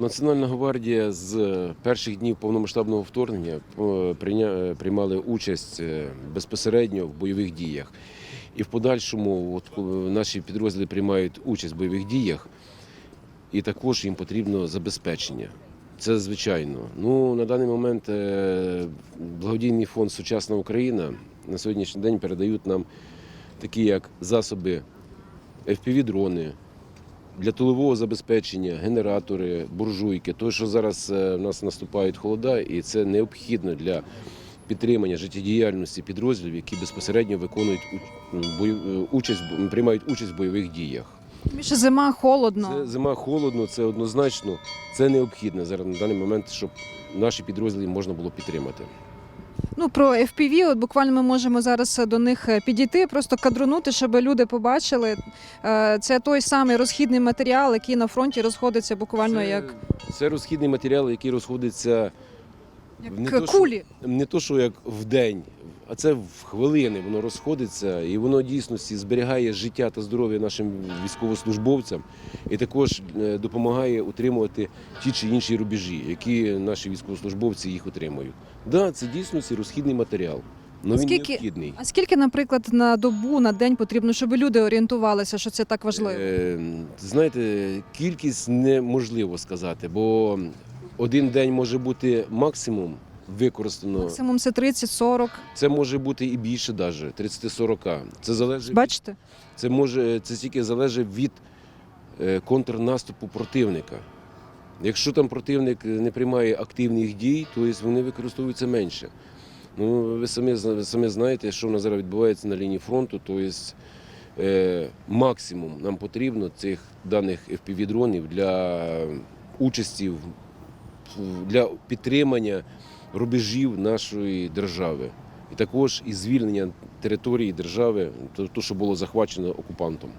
Національна гвардія з перших днів повномасштабного вторгнення е, е, приймали участь е, безпосередньо в бойових діях. І в подальшому, от наші підрозділи приймають участь в бойових діях, і також їм потрібно забезпечення. Це звичайно. Ну на даний момент е, благодійний фонд Сучасна Україна на сьогоднішній день передають нам такі як засоби FPV-дрони, для тилового забезпечення, генератори, буржуйки. Тому що зараз е, в нас наступають холода, і це необхідно для підтримання життєдіяльності підрозділів, які безпосередньо виконують е, участь, приймають участь в бойових діях. Тому що зима холодно. Це зима холодно, це однозначно, це необхідно зараз на даний момент, щоб наші підрозділи можна було підтримати. Ну про FPV, от буквально ми можемо зараз до них е, підійти, просто кадрунути, щоб люди побачили. Е, Це той самий розхідний матеріал, який на фронті розходиться буквально це, як, це розхідний матеріал, який розходиться як не то, що- кулі. не то, що як в день, а це в хвилини воно розходиться, і воно дійсності зберігає життя та здоров'я нашим військовослужбовцям, і також е, допомагає утримувати ті чи інші рубежі, які наші військовослужбовці їх утримують. Да, це дійсності розхідний матеріал. але він Скільки- необхідний. А скільки, наприклад, на добу, на день потрібно, щоб люди орієнтувалися, що це так важливо? Е, Знаєте, кількість неможливо сказати, бо один день може бути максимум використано. Максимум це 30-40. Це може бути і більше, навіть 30-40. Це залежить. Бачите? Це може це тільки залежить від е, контрнаступу противника. Якщо там противник не приймає активних дій, то вони використовуються менше. Ну, ви самі, ви самі знаєте, що в нас зараз відбувається на лінії фронту, то є е, максимум нам потрібно цих даних FPV-дронів для участі, для підтримання рубежів нашої держави. І також і звільнення території держави, то, що було захвачено окупантом.